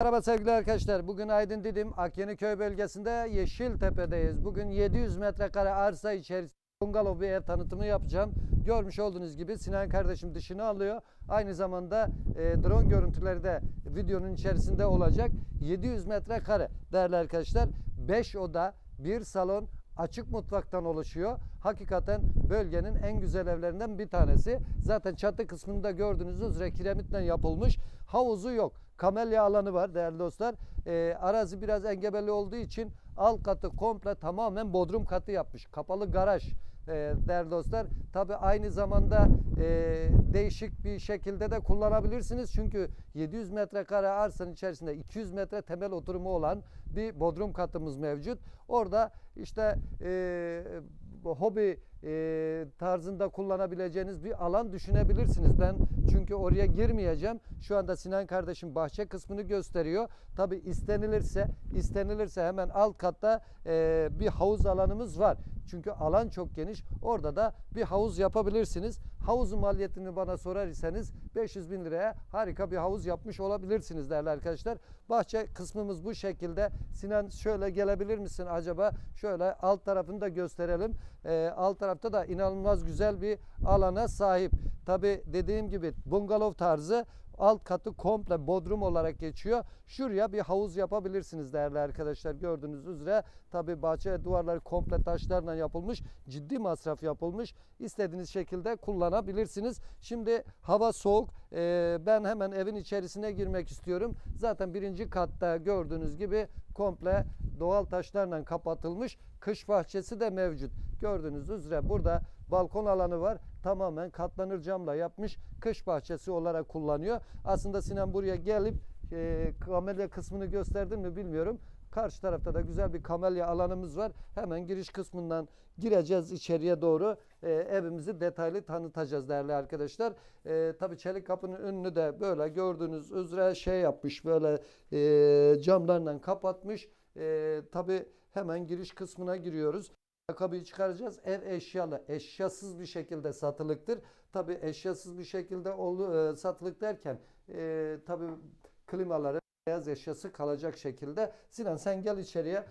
Merhaba sevgili arkadaşlar. Bugün Aydın Didim Akyeniköy bölgesinde Yeşiltepe'deyiz. Bugün 700 metrekare arsa içerisinde bungalov bir ev tanıtımı yapacağım. Görmüş olduğunuz gibi Sinan kardeşim dışını alıyor. Aynı zamanda e, drone görüntüleri de videonun içerisinde olacak. 700 metrekare değerli arkadaşlar. 5 oda, 1 salon, açık mutfaktan oluşuyor. Hakikaten bölgenin en güzel evlerinden bir tanesi. Zaten çatı kısmında gördüğünüz üzere kiremitle yapılmış. Havuzu yok. Kamelya alanı var değerli dostlar. Ee, arazi biraz engebeli olduğu için alt katı komple tamamen bodrum katı yapmış. Kapalı garaj e, değerli dostlar. Tabi aynı zamanda e, değişik bir şekilde de kullanabilirsiniz. Çünkü 700 metrekare arsanın içerisinde 200 metre temel oturumu olan bir bodrum katımız mevcut. Orada işte e, hobi e, tarzında kullanabileceğiniz bir alan düşünebilirsiniz. Ben çünkü oraya girmeyeceğim. Şu anda Sinan kardeşim bahçe kısmını gösteriyor. Tabi istenilirse istenilirse hemen alt katta e, bir havuz alanımız var. Çünkü alan çok geniş. Orada da bir havuz yapabilirsiniz. Havuzun maliyetini bana sorar iseniz 500 bin liraya harika bir havuz yapmış olabilirsiniz değerli arkadaşlar. Bahçe kısmımız bu şekilde. Sinan şöyle gelebilir misin acaba? Şöyle alt tarafını da gösterelim. Ee, alt tarafta da inanılmaz güzel bir alana sahip. Tabi dediğim gibi bungalov tarzı alt katı komple bodrum olarak geçiyor. Şuraya bir havuz yapabilirsiniz değerli arkadaşlar. Gördüğünüz üzere tabi bahçe duvarları komple taşlarla yapılmış. Ciddi masraf yapılmış. İstediğiniz şekilde kullanabilirsiniz. Şimdi hava soğuk. Ee, ben hemen evin içerisine girmek istiyorum. Zaten birinci katta gördüğünüz gibi komple doğal taşlarla kapatılmış. Kış bahçesi de mevcut. Gördüğünüz üzere burada balkon alanı var. Tamamen katlanır camla yapmış. Kış bahçesi olarak kullanıyor. Aslında Sinan buraya gelip e, kamelya kısmını gösterdim mi bilmiyorum. Karşı tarafta da güzel bir kamelya alanımız var. Hemen giriş kısmından gireceğiz içeriye doğru. E, evimizi detaylı tanıtacağız değerli arkadaşlar. E, tabii çelik kapının önünü de böyle gördüğünüz üzere şey yapmış. Böyle e, camlarla kapatmış. E, tabii hemen giriş kısmına giriyoruz. Ayakkabıyı çıkaracağız. Ev eşyalı, eşyasız bir şekilde satılıktır. Tabi eşyasız bir şekilde olu, e, satılık derken e, tabi klimaları beyaz eşyası kalacak şekilde. Sinan sen gel içeriye.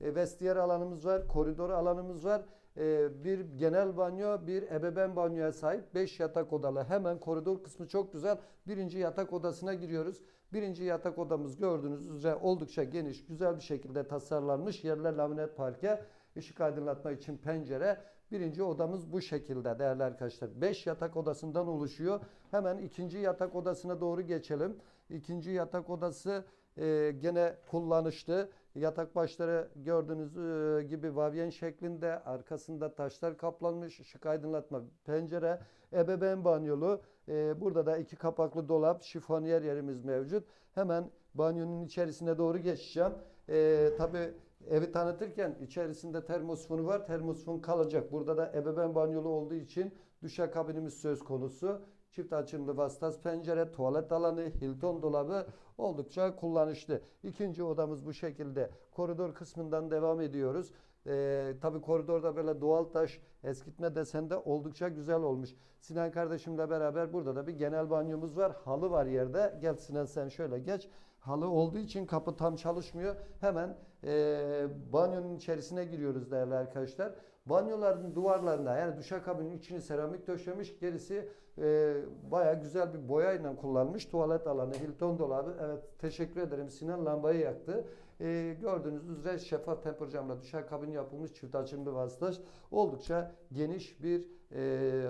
E, vestiyer alanımız var, koridor alanımız var. E, bir genel banyo, bir ebeveyn banyoya sahip 5 yatak odalı. Hemen koridor kısmı çok güzel. Birinci yatak odasına giriyoruz. Birinci yatak odamız gördüğünüz üzere oldukça geniş, güzel bir şekilde tasarlanmış. Yerler laminat parke, ışık aydınlatma için pencere. Birinci odamız bu şekilde değerli arkadaşlar. 5 yatak odasından oluşuyor. Hemen ikinci yatak odasına doğru geçelim. İkinci yatak odası e, gene kullanışlı. Yatak başları gördüğünüz e, gibi vavyen şeklinde. Arkasında taşlar kaplanmış. ışık aydınlatma pencere. Ebeveyn banyolu. E, burada da iki kapaklı dolap, şifonyer yerimiz mevcut. Hemen banyonun içerisine doğru geçeceğim. E, tabii Evi tanıtırken içerisinde termosfonu var. Termosfon kalacak. Burada da ebeveyn banyolu olduğu için duşakabinimiz söz konusu. Çift açımlı vasıtası pencere, tuvalet alanı, Hilton dolabı oldukça kullanışlı. İkinci odamız bu şekilde. Koridor kısmından devam ediyoruz. Ee, tabii koridorda böyle doğal taş eskitme desende oldukça güzel olmuş. Sinan kardeşimle beraber burada da bir genel banyomuz var. Halı var yerde. Gel Sinan sen şöyle geç. Halı olduğu için kapı tam çalışmıyor. Hemen e, banyonun içerisine giriyoruz değerli arkadaşlar. Banyoların duvarlarında yani duşakabinin içini seramik döşemiş. Gerisi e, baya güzel bir boyayla kullanmış. Tuvalet alanı, Hilton dolabı. Evet teşekkür ederim. Sinan lambayı yaktı. E, gördüğünüz üzere şeffaf temper camla duşakabin yapılmış çift açımlı vasıtaş. Oldukça geniş bir e,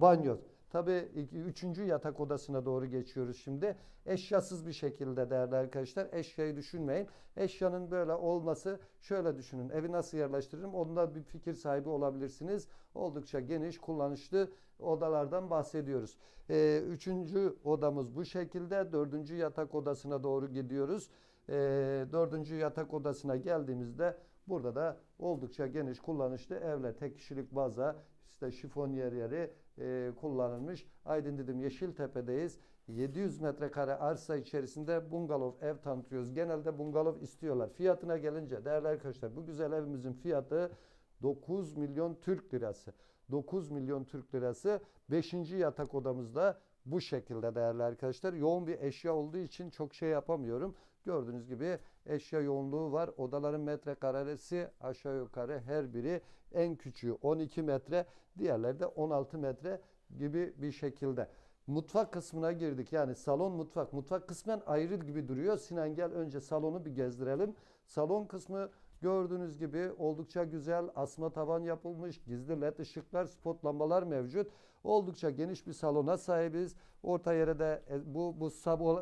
banyo. Tabii iki- üçüncü yatak odasına doğru geçiyoruz şimdi. Eşyasız bir şekilde değerli arkadaşlar. Eşyayı düşünmeyin. Eşyanın böyle olması şöyle düşünün. Evi nasıl yerleştiririm? Onda bir fikir sahibi olabilirsiniz. Oldukça geniş, kullanışlı odalardan bahsediyoruz. Ee, üçüncü odamız bu şekilde. Dördüncü yatak odasına doğru gidiyoruz. Ee, dördüncü yatak odasına geldiğimizde burada da oldukça geniş, kullanışlı evler. Tek kişilik baza, işte şifonyer yeri e, kullanılmış. Aydın dedim Yeşiltepe'deyiz. 700 metrekare arsa içerisinde bungalov ev tanıtıyoruz. Genelde bungalov istiyorlar. Fiyatına gelince değerli arkadaşlar bu güzel evimizin fiyatı 9 milyon Türk lirası. 9 milyon Türk lirası 5. yatak odamızda bu şekilde değerli arkadaşlar. Yoğun bir eşya olduğu için çok şey yapamıyorum. Gördüğünüz gibi eşya yoğunluğu var. Odaların metrekaresi aşağı yukarı her biri en küçüğü 12 metre, diğerleri de 16 metre gibi bir şekilde. Mutfak kısmına girdik. Yani salon mutfak. Mutfak kısmen ayrı gibi duruyor. Sinan gel önce salonu bir gezdirelim. Salon kısmı gördüğünüz gibi oldukça güzel. Asma tavan yapılmış. Gizli led ışıklar, spot lambalar mevcut. Oldukça geniş bir salona sahibiz. Orta yere de e, bu bu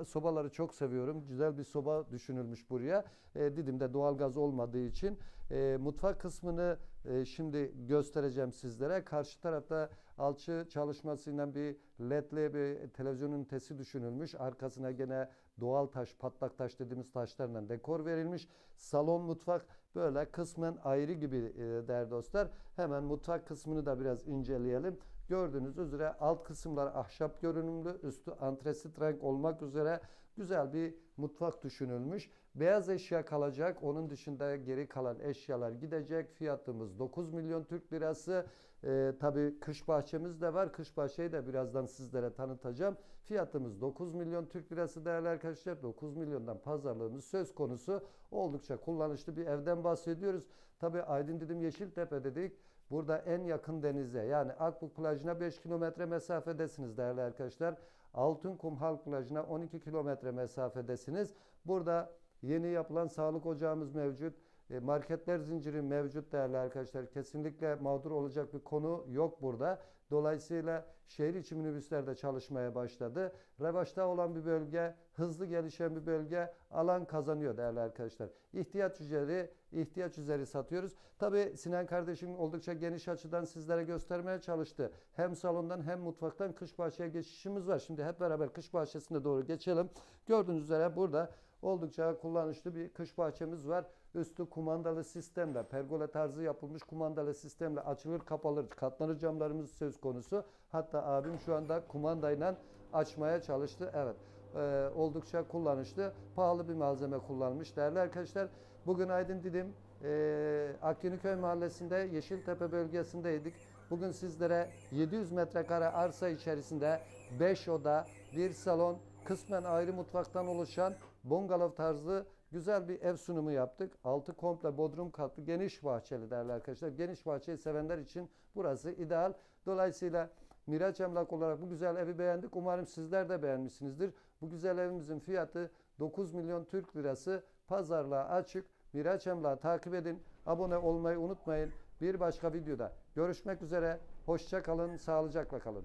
sobaları çok seviyorum. Güzel bir soba düşünülmüş buraya. E, Didim'de doğalgaz olmadığı için e, mutfak kısmını e, şimdi göstereceğim sizlere. Karşı tarafta alçı çalışmasıyla bir ledli bir televizyon ünitesi düşünülmüş. Arkasına gene doğal taş, patlak taş dediğimiz taşlarla dekor verilmiş. Salon mutfak böyle kısmen ayrı gibi e, değerli dostlar. Hemen mutfak kısmını da biraz inceleyelim. Gördüğünüz üzere alt kısımlar ahşap görünümlü, üstü antresit renk olmak üzere güzel bir mutfak düşünülmüş. Beyaz eşya kalacak. Onun dışında geri kalan eşyalar gidecek. Fiyatımız 9 milyon Türk lirası. Ee, tabii kış bahçemiz de var. Kış bahçeyi de birazdan sizlere tanıtacağım. Fiyatımız 9 milyon Türk lirası değerli arkadaşlar. 9 milyondan pazarlığımız söz konusu. Oldukça kullanışlı bir evden bahsediyoruz. Tabii Aydın dedim Yeşiltepe dedik. Burada en yakın denize yani Akbuk plajına 5 kilometre mesafedesiniz değerli arkadaşlar. Altınkum Halk plajına 12 kilometre mesafedesiniz. Burada yeni yapılan sağlık ocağımız mevcut. E, Marketler zinciri mevcut değerli arkadaşlar. Kesinlikle mağdur olacak bir konu yok burada. Dolayısıyla şehir içi minibüsler de çalışmaya başladı. Revaçta olan bir bölge, hızlı gelişen bir bölge alan kazanıyor değerli arkadaşlar. İhtiyaç üzeri, ihtiyaç üzeri satıyoruz. Tabi Sinan kardeşim oldukça geniş açıdan sizlere göstermeye çalıştı. Hem salondan hem mutfaktan kış bahçeye geçişimiz var. Şimdi hep beraber kış bahçesine doğru geçelim. Gördüğünüz üzere burada oldukça kullanışlı bir kış bahçemiz var. Üstü kumandalı sistemle, pergola tarzı yapılmış kumandalı sistemle açılır kapalır katlanır camlarımız söz konusu. Hatta abim şu anda kumandayla açmaya çalıştı. Evet. e, oldukça kullanışlı, pahalı bir malzeme kullanmış değerli arkadaşlar. Bugün Aydın Didim e, Akyeniköy Mahallesi'nde Yeşiltepe bölgesindeydik. Bugün sizlere 700 metrekare arsa içerisinde 5 oda, bir salon, kısmen ayrı mutfaktan oluşan bungalov tarzı güzel bir ev sunumu yaptık. Altı komple bodrum katlı geniş bahçeli değerli arkadaşlar. Geniş bahçeyi sevenler için burası ideal. Dolayısıyla Miraç Emlak olarak bu güzel evi beğendik. Umarım sizler de beğenmişsinizdir. Bu güzel evimizin fiyatı 9 milyon Türk lirası. Pazarlığa açık. Miraç Emlak'ı takip edin. Abone olmayı unutmayın. Bir başka videoda görüşmek üzere. Hoşça kalın, sağlıcakla kalın.